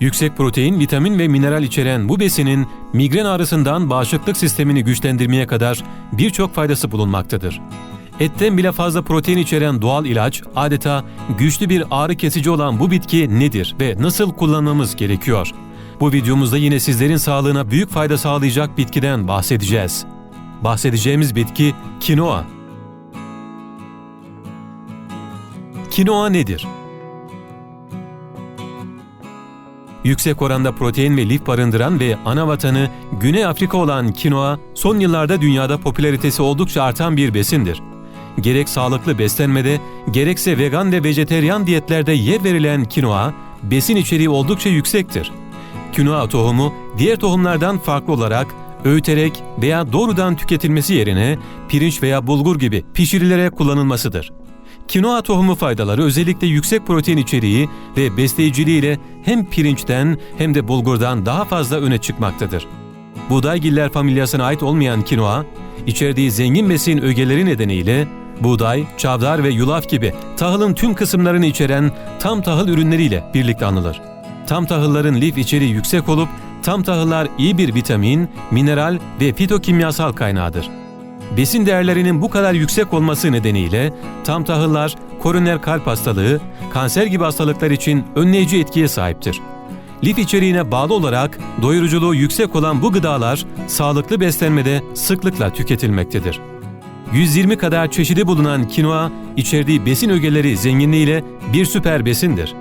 Yüksek protein, vitamin ve mineral içeren bu besinin migren ağrısından bağışıklık sistemini güçlendirmeye kadar birçok faydası bulunmaktadır. Etten bile fazla protein içeren doğal ilaç, adeta güçlü bir ağrı kesici olan bu bitki nedir ve nasıl kullanmamız gerekiyor? Bu videomuzda yine sizlerin sağlığına büyük fayda sağlayacak bitkiden bahsedeceğiz. Bahsedeceğimiz bitki kinoa. Kinoa nedir? Yüksek oranda protein ve lif barındıran ve ana vatanı Güney Afrika olan kinoa, son yıllarda dünyada popülaritesi oldukça artan bir besindir. Gerek sağlıklı beslenmede, gerekse vegan ve vejeteryan diyetlerde yer verilen kinoa, besin içeriği oldukça yüksektir. Kinoa tohumu, diğer tohumlardan farklı olarak öğüterek veya doğrudan tüketilmesi yerine pirinç veya bulgur gibi pişirilerek kullanılmasıdır. Kinoa tohumu faydaları özellikle yüksek protein içeriği ve besleyiciliğiyle hem pirinçten hem de bulgurdan daha fazla öne çıkmaktadır. Buğdaygiller familyasına ait olmayan kinoa, içerdiği zengin besin ögeleri nedeniyle buğday, çavdar ve yulaf gibi tahılın tüm kısımlarını içeren tam tahıl ürünleriyle birlikte anılır. Tam tahılların lif içeriği yüksek olup tam tahıllar iyi bir vitamin, mineral ve fitokimyasal kaynağıdır. Besin değerlerinin bu kadar yüksek olması nedeniyle tam tahıllar koroner kalp hastalığı, kanser gibi hastalıklar için önleyici etkiye sahiptir. Lif içeriğine bağlı olarak doyuruculuğu yüksek olan bu gıdalar sağlıklı beslenmede sıklıkla tüketilmektedir. 120 kadar çeşidi bulunan kinoa, içerdiği besin ögeleri zenginliğiyle bir süper besindir.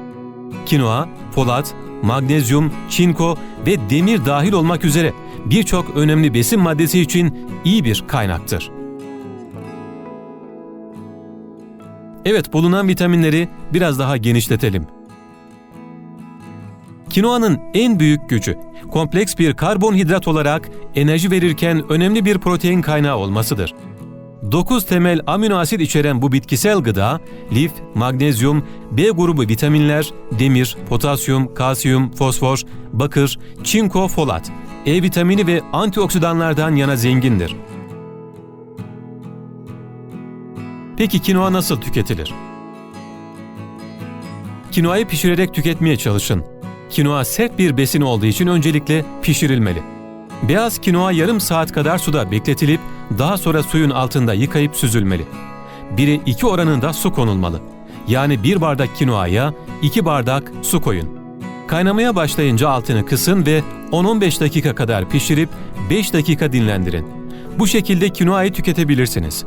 Kinoa, folat, magnezyum, çinko ve demir dahil olmak üzere birçok önemli besin maddesi için iyi bir kaynaktır. Evet, bulunan vitaminleri biraz daha genişletelim. Kinoanın en büyük gücü, kompleks bir karbonhidrat olarak enerji verirken önemli bir protein kaynağı olmasıdır. 9 temel amino asit içeren bu bitkisel gıda, lif, magnezyum, B grubu vitaminler, demir, potasyum, kalsiyum, fosfor, bakır, çinko, folat, E vitamini ve antioksidanlardan yana zengindir. Peki kinoa nasıl tüketilir? Kinoayı pişirerek tüketmeye çalışın. Kinoa sert bir besin olduğu için öncelikle pişirilmeli. Beyaz kinoa yarım saat kadar suda bekletilip daha sonra suyun altında yıkayıp süzülmeli. 1'e 2 oranında su konulmalı. Yani bir bardak kinoaya 2 bardak su koyun. Kaynamaya başlayınca altını kısın ve 10-15 dakika kadar pişirip 5 dakika dinlendirin. Bu şekilde kinoayı tüketebilirsiniz.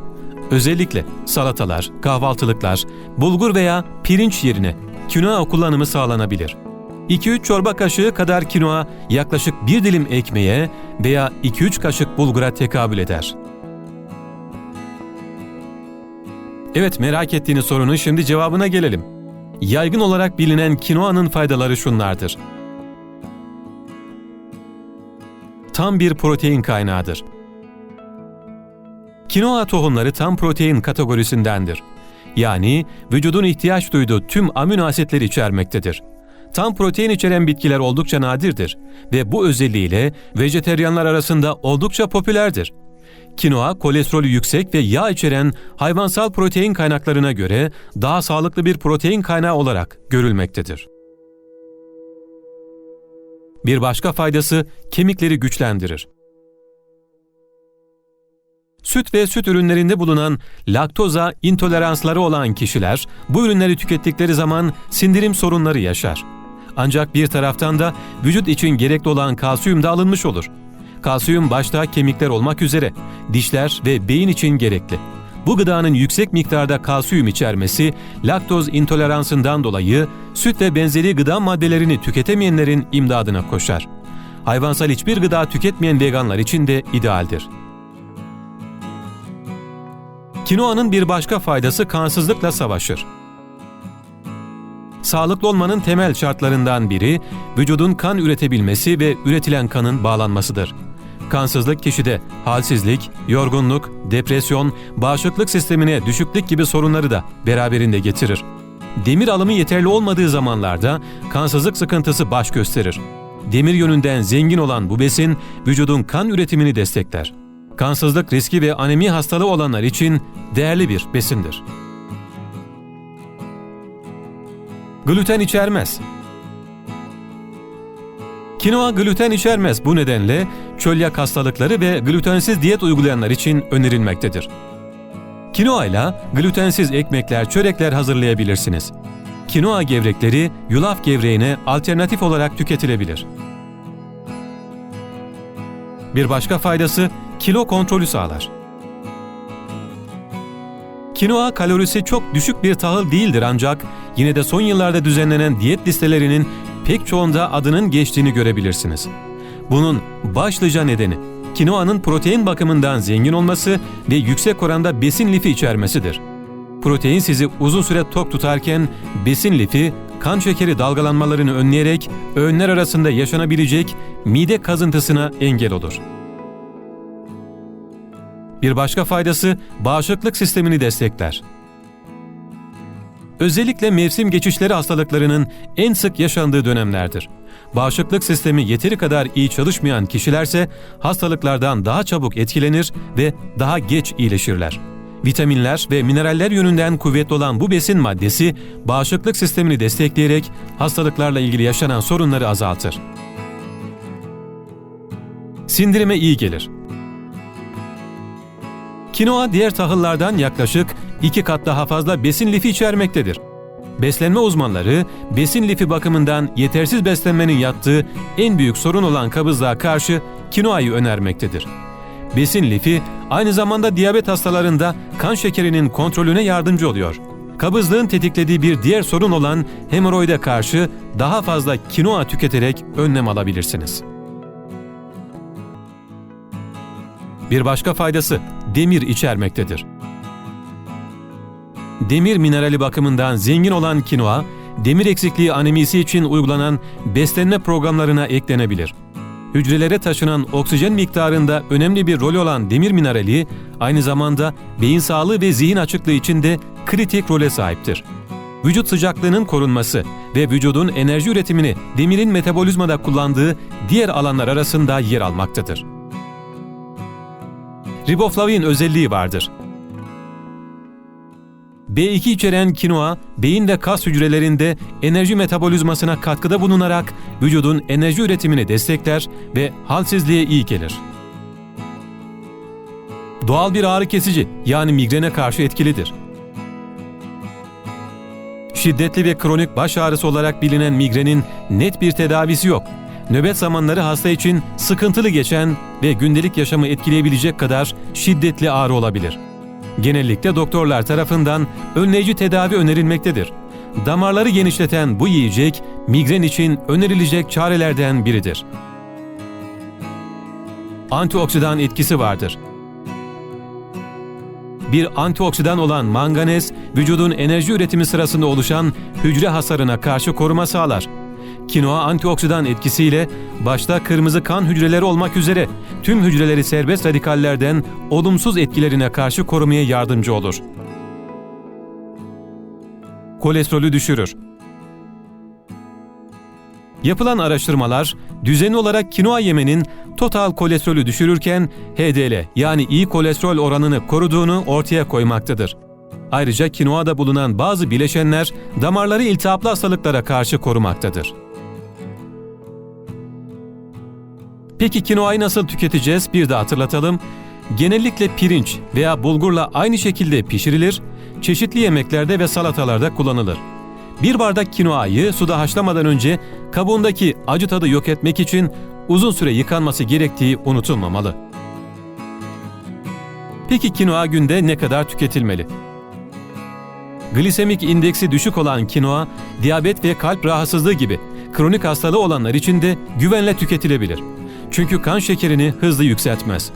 Özellikle salatalar, kahvaltılıklar, bulgur veya pirinç yerine kinoa kullanımı sağlanabilir. 2-3 çorba kaşığı kadar kinoa yaklaşık bir dilim ekmeğe veya 2-3 kaşık bulgura tekabül eder. Evet merak ettiğiniz sorunun şimdi cevabına gelelim. Yaygın olarak bilinen kinoanın faydaları şunlardır. Tam bir protein kaynağıdır. Kinoa tohumları tam protein kategorisindendir. Yani vücudun ihtiyaç duyduğu tüm amino asitleri içermektedir. Tam protein içeren bitkiler oldukça nadirdir ve bu özelliğiyle vejeteryanlar arasında oldukça popülerdir. Kinoa, kolesterolü yüksek ve yağ içeren hayvansal protein kaynaklarına göre daha sağlıklı bir protein kaynağı olarak görülmektedir. Bir başka faydası kemikleri güçlendirir. Süt ve süt ürünlerinde bulunan laktoza intoleransları olan kişiler bu ürünleri tükettikleri zaman sindirim sorunları yaşar. Ancak bir taraftan da vücut için gerekli olan kalsiyum da alınmış olur. Kalsiyum başta kemikler olmak üzere dişler ve beyin için gerekli. Bu gıdanın yüksek miktarda kalsiyum içermesi laktoz intoleransından dolayı süt ve benzeri gıda maddelerini tüketemeyenlerin imdadına koşar. Hayvansal hiçbir gıda tüketmeyen veganlar için de idealdir. Kinoanın bir başka faydası kansızlıkla savaşır. Sağlıklı olmanın temel şartlarından biri vücudun kan üretebilmesi ve üretilen kanın bağlanmasıdır. Kansızlık kişide halsizlik, yorgunluk, depresyon, bağışıklık sistemine düşüklük gibi sorunları da beraberinde getirir. Demir alımı yeterli olmadığı zamanlarda kansızlık sıkıntısı baş gösterir. Demir yönünden zengin olan bu besin vücudun kan üretimini destekler. Kansızlık riski ve anemi hastalığı olanlar için değerli bir besindir. Gluten içermez. Kinoa gluten içermez. Bu nedenle çölyak hastalıkları ve glutensiz diyet uygulayanlar için önerilmektedir. Kinoa ile glutensiz ekmekler, çörekler hazırlayabilirsiniz. Kinoa gevrekleri yulaf gevreğine alternatif olarak tüketilebilir. Bir başka faydası kilo kontrolü sağlar. Kinoa kalorisi çok düşük bir tahıl değildir ancak yine de son yıllarda düzenlenen diyet listelerinin pek çoğunda adının geçtiğini görebilirsiniz. Bunun başlıca nedeni kinoanın protein bakımından zengin olması ve yüksek oranda besin lifi içermesidir. Protein sizi uzun süre tok tutarken besin lifi kan şekeri dalgalanmalarını önleyerek öğünler arasında yaşanabilecek mide kazıntısına engel olur. Bir başka faydası bağışıklık sistemini destekler. Özellikle mevsim geçişleri hastalıklarının en sık yaşandığı dönemlerdir. Bağışıklık sistemi yeteri kadar iyi çalışmayan kişilerse hastalıklardan daha çabuk etkilenir ve daha geç iyileşirler. Vitaminler ve mineraller yönünden kuvvetli olan bu besin maddesi bağışıklık sistemini destekleyerek hastalıklarla ilgili yaşanan sorunları azaltır. Sindirime iyi gelir. Kinoa diğer tahıllardan yaklaşık iki kat daha fazla besin lifi içermektedir. Beslenme uzmanları besin lifi bakımından yetersiz beslenmenin yattığı en büyük sorun olan kabızlığa karşı kinoayı önermektedir. Besin lifi aynı zamanda diyabet hastalarında kan şekerinin kontrolüne yardımcı oluyor. Kabızlığın tetiklediği bir diğer sorun olan hemoroide karşı daha fazla kinoa tüketerek önlem alabilirsiniz. Bir başka faydası demir içermektedir. Demir minerali bakımından zengin olan kinoa, demir eksikliği anemisi için uygulanan beslenme programlarına eklenebilir. Hücrelere taşınan oksijen miktarında önemli bir rol olan demir minerali, aynı zamanda beyin sağlığı ve zihin açıklığı için de kritik role sahiptir. Vücut sıcaklığının korunması ve vücudun enerji üretimini demirin metabolizmada kullandığı diğer alanlar arasında yer almaktadır. Riboflavin özelliği vardır. B2 içeren kinoa, beyin ve kas hücrelerinde enerji metabolizmasına katkıda bulunarak vücudun enerji üretimini destekler ve halsizliğe iyi gelir. Doğal bir ağrı kesici yani migrene karşı etkilidir. Şiddetli ve kronik baş ağrısı olarak bilinen migrenin net bir tedavisi yok. Nöbet zamanları hasta için sıkıntılı geçen ve gündelik yaşamı etkileyebilecek kadar şiddetli ağrı olabilir. Genellikle doktorlar tarafından önleyici tedavi önerilmektedir. Damarları genişleten bu yiyecek migren için önerilecek çarelerden biridir. Antioksidan etkisi vardır. Bir antioksidan olan manganez, vücudun enerji üretimi sırasında oluşan hücre hasarına karşı koruma sağlar. Kinoa antioksidan etkisiyle başta kırmızı kan hücreleri olmak üzere tüm hücreleri serbest radikallerden olumsuz etkilerine karşı korumaya yardımcı olur. Kolesterolü düşürür. Yapılan araştırmalar düzenli olarak kinoa yemenin total kolesterolü düşürürken HDL yani iyi kolesterol oranını koruduğunu ortaya koymaktadır. Ayrıca kinoada bulunan bazı bileşenler damarları iltihaplı hastalıklara karşı korumaktadır. Peki kinoayı nasıl tüketeceğiz bir de hatırlatalım. Genellikle pirinç veya bulgurla aynı şekilde pişirilir, çeşitli yemeklerde ve salatalarda kullanılır. Bir bardak kinoayı suda haşlamadan önce kabuğundaki acı tadı yok etmek için uzun süre yıkanması gerektiği unutulmamalı. Peki kinoa günde ne kadar tüketilmeli? Glisemik indeksi düşük olan kinoa, diyabet ve kalp rahatsızlığı gibi kronik hastalığı olanlar için de güvenle tüketilebilir. Çünkü kan şekerini hızlı yükseltmez.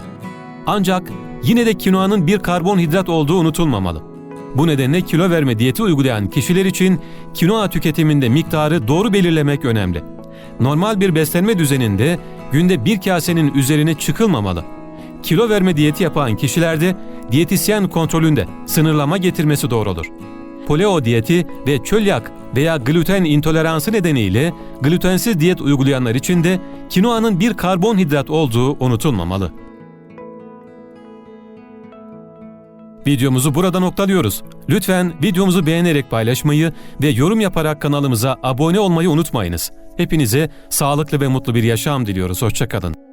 Ancak yine de kinoanın bir karbonhidrat olduğu unutulmamalı. Bu nedenle kilo verme diyeti uygulayan kişiler için kinoa tüketiminde miktarı doğru belirlemek önemli. Normal bir beslenme düzeninde günde bir kasenin üzerine çıkılmamalı. Kilo verme diyeti yapan kişilerde diyetisyen kontrolünde sınırlama getirmesi doğru olur. Poleo diyeti ve çölyak veya gluten intoleransı nedeniyle glutensiz diyet uygulayanlar için de kinoanın bir karbonhidrat olduğu unutulmamalı. Videomuzu burada noktalıyoruz. Lütfen videomuzu beğenerek paylaşmayı ve yorum yaparak kanalımıza abone olmayı unutmayınız. Hepinize sağlıklı ve mutlu bir yaşam diliyoruz. Hoşçakalın.